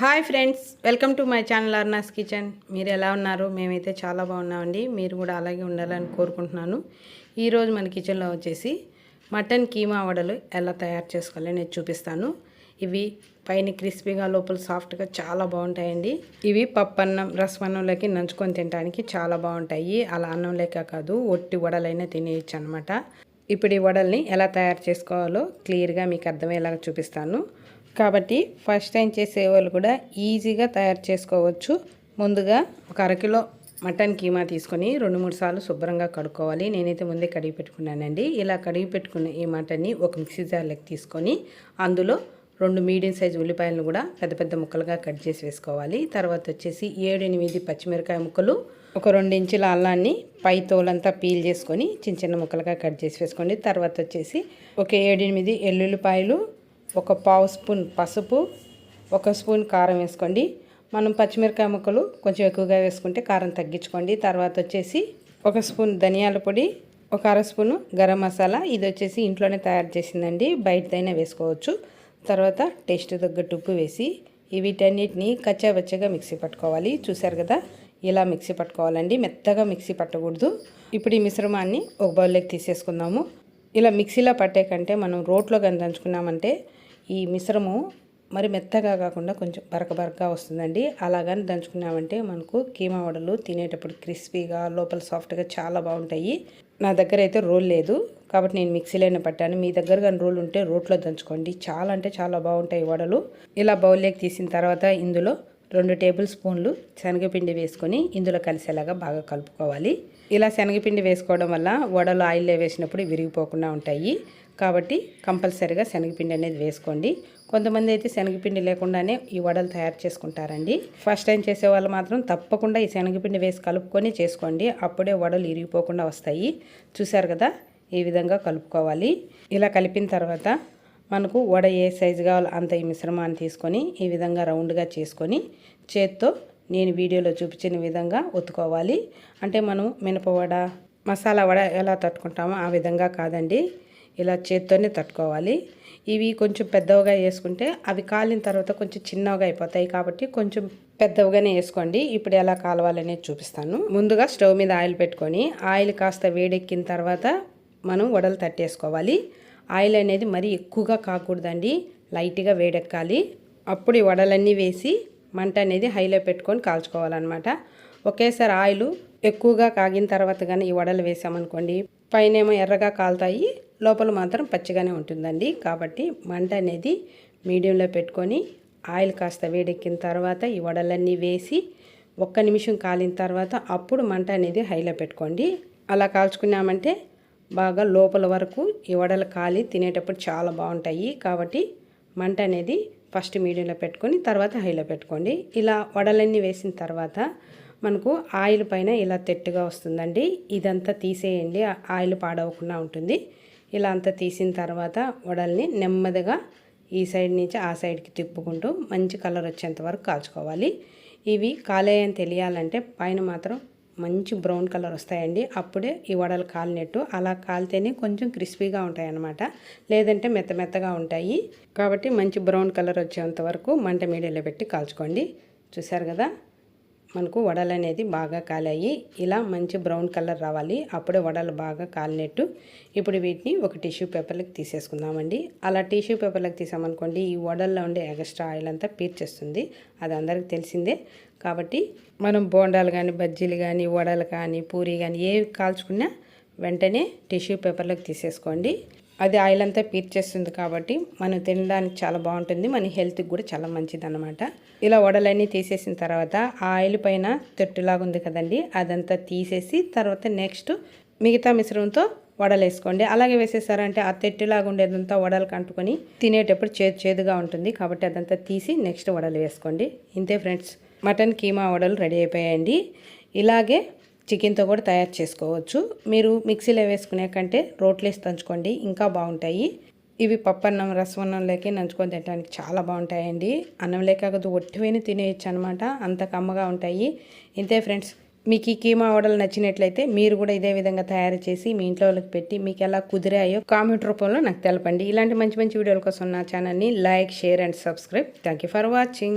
Hi friends welcome to my channel అర్నాస్ kitchen. మీరు ఎలా ఉన్నారు? మేమైతే చాలా బాగున్నామండి. మీరు కూడా అలాగే ఉండాలని కోరుకుంటున్నాను. ఈరోజు మన కిచెన్లో వచ్చేసి మటన్ కీమా వడలు ఎలా తయారు చేసుకోవాలో నేను చూపిస్తాను. ఇవి పైన క్రిస్పీగా లోపల సాఫ్ట్గా చాలా బాగుంటాయండి. ఇవి పప్పు అన్నం రసమన్నంలోకి నంచుకొని తినడానికి చాలా బాగుంటాయి. అలా అన్నం లేక కాదు ఒట్టి వడలైనా తినేయచ్చు అనమాట ఇప్పుడు ఈ వడల్ని ఎలా తయారు చేసుకోవాలో క్లియర్గా మీకు అర్థమయ్యేలాగా చూపిస్తాను. కాబట్టి ఫస్ట్ టైం చేసే వాళ్ళు కూడా ఈజీగా తయారు చేసుకోవచ్చు. ముందుగా ఒక అరకిలో మటన్ కీమా తీసుకొని రెండు మూడు సార్లు శుభ్రంగా కడుక్కోవాలి. నేనైతే ముందే కడిగి పెట్టుకున్నానండి. ఇలా కడిగి పెట్టుకున్న ఈ మటన్ని ఒక మిక్సీ జార్లోకి తీసుకొని అందులో రెండు మీడియం సైజ్ ఉల్లిపాయలను కూడా పెద్ద పెద్ద ముక్కలుగా కట్ చేసి వేసుకోవాలి. తర్వాత వచ్చేసి ఏడు ఎనిమిది పచ్చిమిరకాయ ముక్కలు ఒక రెండు ఇంచుల అల్లాన్ని పై తోలంతా పీల్ చేసుకొని చిన్న చిన్న ముక్కలుగా కట్ చేసి వేసుకోండి. తర్వాత వచ్చేసి ఒక ఏడెనిమిది ఎల్లుల్లిపాయలు ఒక పావు స్పూన్ పసుపు ఒక స్పూన్ కారం వేసుకోండి. మనం పచ్చిమిరకాయ ముక్కలు కొంచెం ఎక్కువగా వేసుకుంటే కారం తగ్గించుకోండి. తర్వాత వచ్చేసి ఒక స్పూన్ ధనియాల పొడి ఒక అర స్పూను గరం మసాలా. ఇది వచ్చేసి ఇంట్లోనే తయారు చేసిందండి. బయటదైనా వేసుకోవచ్చు. తర్వాత టేస్ట్ తగ్గట్టు ఉప్పు వేసి వీటన్నిటిని కచ్చాబచ్చగా మిక్సీ పట్టుకోవాలి. చూసారు కదా? ఇలా మిక్సీ పట్టుకోవాలండి. మెత్తగా మిక్సీ పట్టకూడదు. ఇప్పుడు ఈ మిశ్రమాన్ని ఒక బౌల్లోకి తీసేసుకుందాము. ఇలా మిక్సీలో పట్టే కంటే మనం రోట్లో కానీ దంచుకున్నామంటే ఈ మిశ్రమం మరి మెత్తగా కాకుండా కొంచెం బరక బరకగా వస్తుందండి. అలాగని దంచుకున్నామంటే మనకు కీమా వడలు తినేటప్పుడు క్రిస్పీగా లోపల సాఫ్ట్గా చాలా బాగుంటాయి. నా దగ్గర అయితే రోల్ లేదు. కాబట్టి నేను మిక్సీలోనే పట్టాను. మీ దగ్గర కానీ రోల్ ఉంటే రోట్లో దంచుకోండి. చాలా అంటే చాలా బాగుంటాయి వడలు. ఇలా బౌల్లోకి తీసిన తర్వాత ఇందులో రెండు టేబుల్ స్పూన్లు శనగపిండి వేసుకొని ఇందులో కలిసేలాగా బాగా కలుపుకోవాలి. ఇలా శనగపిండి వేసుకోవడం వల్ల వడలు ఆయిల్లో వేసినప్పుడు విరిగిపోకుండా ఉంటాయి. కాబట్టి కంపల్సరిగా శనగపిండి అనేది వేసుకోండి. కొంతమంది అయితే శనగపిండి లేకుండానే ఈ వడలు తయారు చేసుకుంటారండి. ఫస్ట్ టైం చేసే వాళ్ళు మాత్రం తప్పకుండా ఈ శనగపిండి వేసి కలుపుకొని చేసుకోండి. అప్పుడే వడలు ఇరిగిపోకుండా వస్తాయి. చూసారు కదా? ఈ విధంగా కలుపుకోవాలి. ఇలా కలిపిన తర్వాత మనకు వడ ఏ సైజు కావాలో అంత ఈ మిశ్రమాన్ని తీసుకొని ఈ విధంగా రౌండ్గా చేసుకొని చేత్తో నేను వీడియోలో చూపించిన విధంగా ఒత్తుకోవాలి. అంటే మనం మినపవడ మసాలా వడ ఎలా తట్టుకుంటామో ఆ విధంగా కాదండి. ఇలా చేత్తోనే తట్టుకోవాలి. ఇవి కొంచెం పెద్దవిగా వేసుకుంటే అవి కాలిన తర్వాత కొంచెం చిన్నగా అయిపోతాయి కాబట్టి కొంచెం పెద్దవిగానే వేసుకోండి. ఇప్పుడు ఎలా కాలవాలనేది చూపిస్తాను. ముందుగా స్టవ్ మీద ఆయిల్ పెట్టుకొని ఆయిల్ కాస్త వేడెక్కిన తర్వాత మనం వడలు తట్టేసుకోవాలి. ఆయిల్ అనేది మరీ ఎక్కువగా కాకూడదండి. లైట్గా వేడెక్కాలి. అప్పుడు ఈ వడలన్నీ వేసి మంట అనేది హైలో పెట్టుకొని కాల్చుకోవాలన్నమాట. ఒకేసారి ఆయిల్ ఎక్కువగా కాగిన తర్వాత కానీ ఈ వడలు వేసామనుకోండి పైన ఏమో ఎర్రగా కాలుతాయి లోపల మాత్రం పచ్చిగానే ఉంటుందండి. కాబట్టి మంట అనేది మీడియంలో పెట్టుకొని ఆయిల్ కాస్త వేడెక్కిన తర్వాత ఈ వడలన్నీ వేసి ఒక్క నిమిషం కాలిన తర్వాత అప్పుడు మంట అనేది హైలో పెట్టుకోండి. అలా కాల్చుకున్నామంటే బాగా లోపల వరకు ఈ వడలు కాలి తినేటప్పుడు చాలా బాగుంటాయి. కాబట్టి మంట అనేది ఫస్ట్ మీడియంలో పెట్టుకొని తర్వాత హైలో పెట్టుకోండి. ఇలా వడలన్నీ వేసిన తర్వాత మనకు ఆయిల్ పైన ఇలా తెట్టుగా వస్తుందండి. ఇదంతా తీసేయండి. ఆయిల్ పాడవకుండా ఉంటుంది. ఇలా అంతా తీసిన తర్వాత వడల్ని నెమ్మదిగా ఈ సైడ్ నుంచి ఆ సైడ్కి తిప్పుకుంటూ మంచి కలర్ వచ్చేంత వరకు కాల్చుకోవాలి. ఇవి కాలేయని తెలియాలంటే పైన మాత్రం మంచి బ్రౌన్ కలర్ వస్తాయండి. అప్పుడే ఈ వడలు కాలినట్టు అలా కాలితేనే కొంచెం క్రిస్పీగా ఉంటాయి అన్నమాట లేదంటే మెత్త మెత్తగా ఉంటాయి. కాబట్టి మంచి బ్రౌన్ కలర్ వచ్చేంత వరకు మంట మీడియాలో పెట్టి కాల్చుకోండి. చూసారు కదా? మనకు వడలు అనేది బాగా కాలాయి. ఇలా మంచి బ్రౌన్ కలర్ రావాలి. అప్పుడే వడలు బాగా కాలినట్టు ఇప్పుడు వీటిని ఒక టిష్యూ పేపర్లకు తీసేసుకుందామండి. అలా టిష్యూ పేపర్లకు తీసామనుకోండి ఈ వడల్లో ఉండే ఎక్స్ట్రా ఆయిల్ అంతా పీర్చేస్తుంది. అది అందరికి తెలిసిందే. కాబట్టి మనం బోండాలు కానీ బజ్జీలు కానీ వడలు కానీ పూరి కానీ ఏవి కాల్చుకున్నా వెంటనే టిష్యూ పేపర్లకు తీసేసుకోండి. అది ఆయిల్ అంతా పీర్చేస్తుంది కాబట్టి మనం తినడానికి చాలా బాగుంటుంది. మన హెల్త్కి కూడా చాలా మంచిది అనమాట ఇలా వడలన్నీ తీసేసిన తర్వాత ఆ ఆయిల్ పైన తొట్టులాగా ఉంది కదండి అదంతా తీసేసి తర్వాత నెక్స్ట్ మిగతా మిశ్రమంతో వడలు వేసుకోండి అలాగే వేసేసారంటే ఆ తెట్టులాగా ఉండేదంతా వడలు కంటుకొని తినేటప్పుడు చేదు చేదుగా ఉంటుంది కాబట్టి అదంతా తీసి నెక్స్ట్ వడలు వేసుకోండి. ఇంతే ఫ్రెండ్స్ మటన్ కీమా వడలు రెడీ అయిపోయాయండి. ఇలాగే చికెన్తో కూడా తయారు చేసుకోవచ్చు. మీరు మిక్సీలో వేసుకునే కంటే రోట్లేసి దంచుకోండి ఇంకా బాగుంటాయి. ఇవి పప్పన్నం రసమన్నం నంచుకొని తినడానికి చాలా బాగుంటాయండి. అన్నం కాకపోతే ఒట్టివేని తినేయచ్చు అనమాట అంత కమ్మగా ఉంటాయి. ఇంతే ఫ్రెండ్స్ మీకు ఈ కీమా వడలు నచ్చినట్లయితే మీరు కూడా ఇదే విధంగా తయారు చేసి మీ ఇంట్లో వాళ్ళకి పెట్టి మీకు ఎలా కుదిరాయో కామెంట్ రూపంలో నాకు తెలపండి. ఇలాంటి మంచి మంచి వీడియోల కోసం నా ఛానల్ని like share and subscribe. Thank for watching.